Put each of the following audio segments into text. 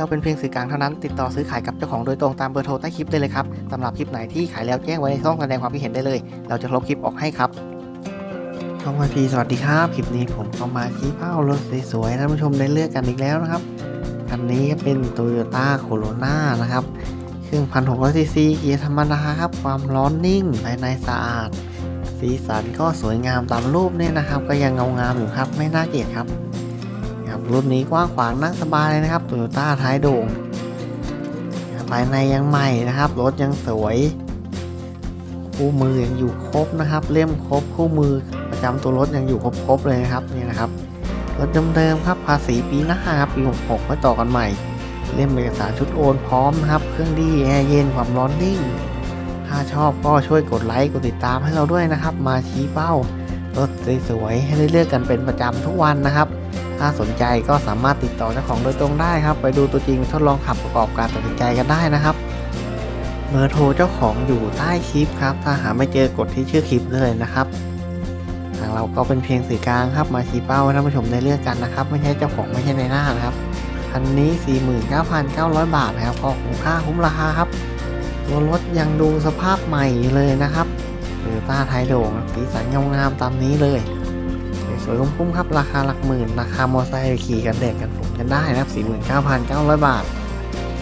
เราเป็นเพียงสื่อกลางเท่านั้น ติดต่อซื้อขายกับเจ้าของโดยตรงตามเบอร์โทรใต้คลิปได้เลยครับสำหรับคลิปไหนที่ขายแล้วแจ้งไว้ในช่องแสดงความคิดเห็นได้เลย เราจะลบคลิปออกให้ครับช่องวันพีสวัสดีครับ คลิปนี้ผมก็มาชี้เป้ารถสวยๆท่านผู้ชมได้เลือกกันอีกแล้วนะครับ คันนี้เป็น Toyota Corona นะครับ เครื่องพันหกร้อยซีซีเกียร์ธรรมดาครับ ความร้อนนิ่ง ภายในสะอาด สีสันก็สวยงามตามรูปเนี่ยนะครับ ก็ยังเงางามอยู่ครับ ไม่น่าเกลียดครับ รุ่นนี้กว้างขวางนั่งสบายเลยนะครับ Toyota ท้ายโด่งภายในยังใหม่นะครับ รถยังสวย คู่มือยังอยู่ครบนะครับ เล่มครบคู่มือประจำตัวรถยังอยู่ครบๆเลยนะครับนี่นะครับรถเดิมๆครับภาษีปีหน้าครับปี66ไว้ต่อกันใหม่ เล่มเอกสารชุดโอนพร้อมนะครับ เครื่องดีแอร์เย็นความร้อนนิ่ง ถ้าชอบก็ช่วยกดไลค์กดติดตามให้เราด้วยนะครับ มาชี้เป้ารถสวยๆให้ได้เลือกกันเป็นประจำทุกวันนะครับ ถ้าสนใจก็สามารถติดต่อเจ้าของโดยตรงได้ครับ ไปดูตัวจริงทดลองขับประกอบการตัดสินใจกันได้นะครับ เบอร์โทรเจ้าของอยู่ใต้คลิปครับ ถ้าหาไม่เจอกดที่ชื่อคลิปเลยนะครับ ทางเราก็เป็นเพียงสื่อกลางครับ มาชี้เป้าให้ท่านผู้ชมได้เลือกกันนะครับ ไม่ใช่เจ้าของไม่ใช่ในหน้านะครับคันนี้ 49,900 บาทนะครับก็คุ้มค่าคุ้มราคาครับ ตัวรถยังดูสภาพใหม่เลยนะครับโตโยต้าไทยโด่งสีสันงงามๆตามนี้เลย วยคุ้มๆครับ ราคาหลักหมื่น ราคามอเตอร์ไซค์ขี่กันเด็กกันฝนกันได้นะครับ 49,900 บาท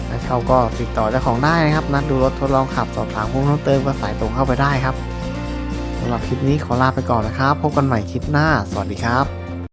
และเขาก็ติดต่อเจ้าของได้นะครับ นัดดูรถทดลองขับสอบถามเพิ่มเติมก็สายตรงเข้าไปได้ครับสำหรับคลิปนี้ขอลาไปก่อนนะครับ พบกันใหม่คลิปหน้า สวัสดีครับ